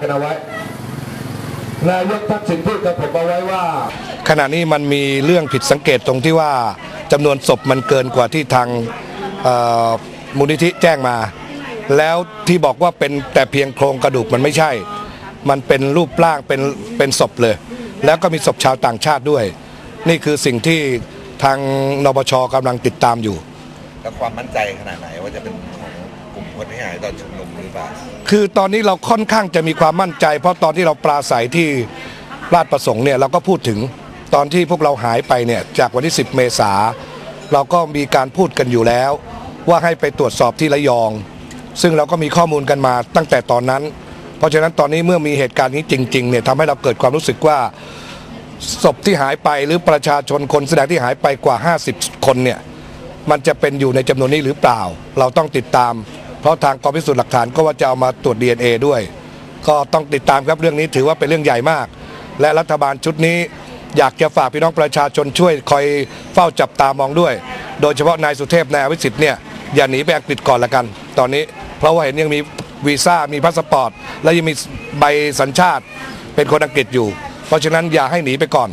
กันเอาไว้นายกทักษิณพูดกับผมเอาไว้ว่า ขณะนี้มันมีเรื่องผิดสังเกตตรงที่ว่าจำนวนศพมันเกินกว่าที่ทางเอ่อมูลนิธิแจ้งมา แล้วที่บอกว่าเป็นแต่เพียงโครงกระดูกมันไม่ใช่ มันเป็นรูปร่างเป็นเป็นศพเลย แล้วก็มีศพชาวต่างชาติด้วย นี่คือสิ่งที่ทางนปชกำลังติดตามอยู่ แล้วความมั่นใจขนาดไหนว่าจะเป็นของกลุ่ม คนที่หายตอนชุมนุมหรือเปล่าคือตอนนี้เราค่อนข้างจะมีความมั่นใจ เพราะตอนที่เราปราศัยที่ราชประสงค์เนี่ยเราก็พูดถึงตอนที่พวกเราหายไปเนี่ยจากวันที่ 10 เมษาเราก็มีการพูดกันอยู่แล้ว ว่าให้ไปตรวจสอบที่ระยอง ซึ่งเราก็มีข้อมูลกันมาตั้งแต่ตอนนั้น เพราะฉะนั้นตอนนี้เมื่อมีเหตุการณ์นี้จริงๆเนี่ยทำให้เราเกิดความรู้สึกว่าศพที่หายไปหรือประชาชนคนแสดงที่หายไปกว่า 50 คนเนี่ยมันจะเป็นอยู่ในจำนวนนี้หรือเปล่า เราต้องติดตาม เพราะทางกองพิสูจน์หลักฐานก็ว่าจะเอามาตรวจ DNA ด้วย ก็ต้องติดตามครับเรื่องนี้ถือว่าเป็นเรื่องใหญ่มาก และรัฐบาลชุดนี้อยากจะฝากพี่น้องประชาชนช่วยคอยเฝ้าจับตามองด้วย โดยเฉพาะนายสุเทพนายอวิสิทธิ์เนี่ยอย่าหนีไปอังกฤษก่อนละกัน ตอนนี้เพราะว่าเห็นยังมีวีซ่ามีพาสปอร์ต และยังมีใบสัญชาติเป็นคนอังกฤษอยู่ เพราะฉะนั้นอย่าให้หนีไปก่อน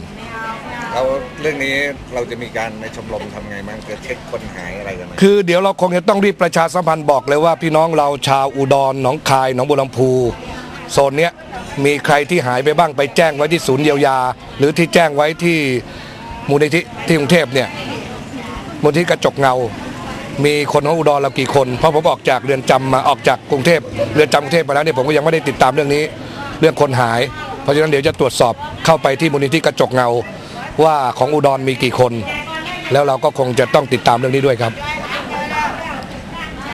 แล้วเรื่องนี้เราจะมีการในชมรมทำไงบ้างจะเช็คคนหายอะไรกันไหมคือเดี๋ยวเราคงจะต้องรีบประชาสัมพันธ์บอกเลยว่าพี่น้องเราชาวอุดรหนองคายหนองบัวลำพูโซนเนี้ยมีใครที่หายไปบ้างไปแจ้งไว้ที่ศูนย์เยียวยา หรือที่แจ้งไว้ที่มูลนิธิที่กรุงเทพเนี่ยมูลนิธิกระจกเงา มีคนของอุดรเรากี่คน เพราะผมออกจากเรือนจำมาออกจากกรุงเทพเรือนจำกรุงเทพมาแล้วเนี่ยผมก็ยังไม่ได้ติดตามเรื่องนี้ เรื่องคนหาย เพราะฉะนั้นเดี๋ยวจะตรวจสอบเข้าไปที่มูลนิธิกระจกเงา ว่าของอุดรมีกี่คน แล้วเราก็คงจะต้องติดตามเรื่องนี้ด้วยครับ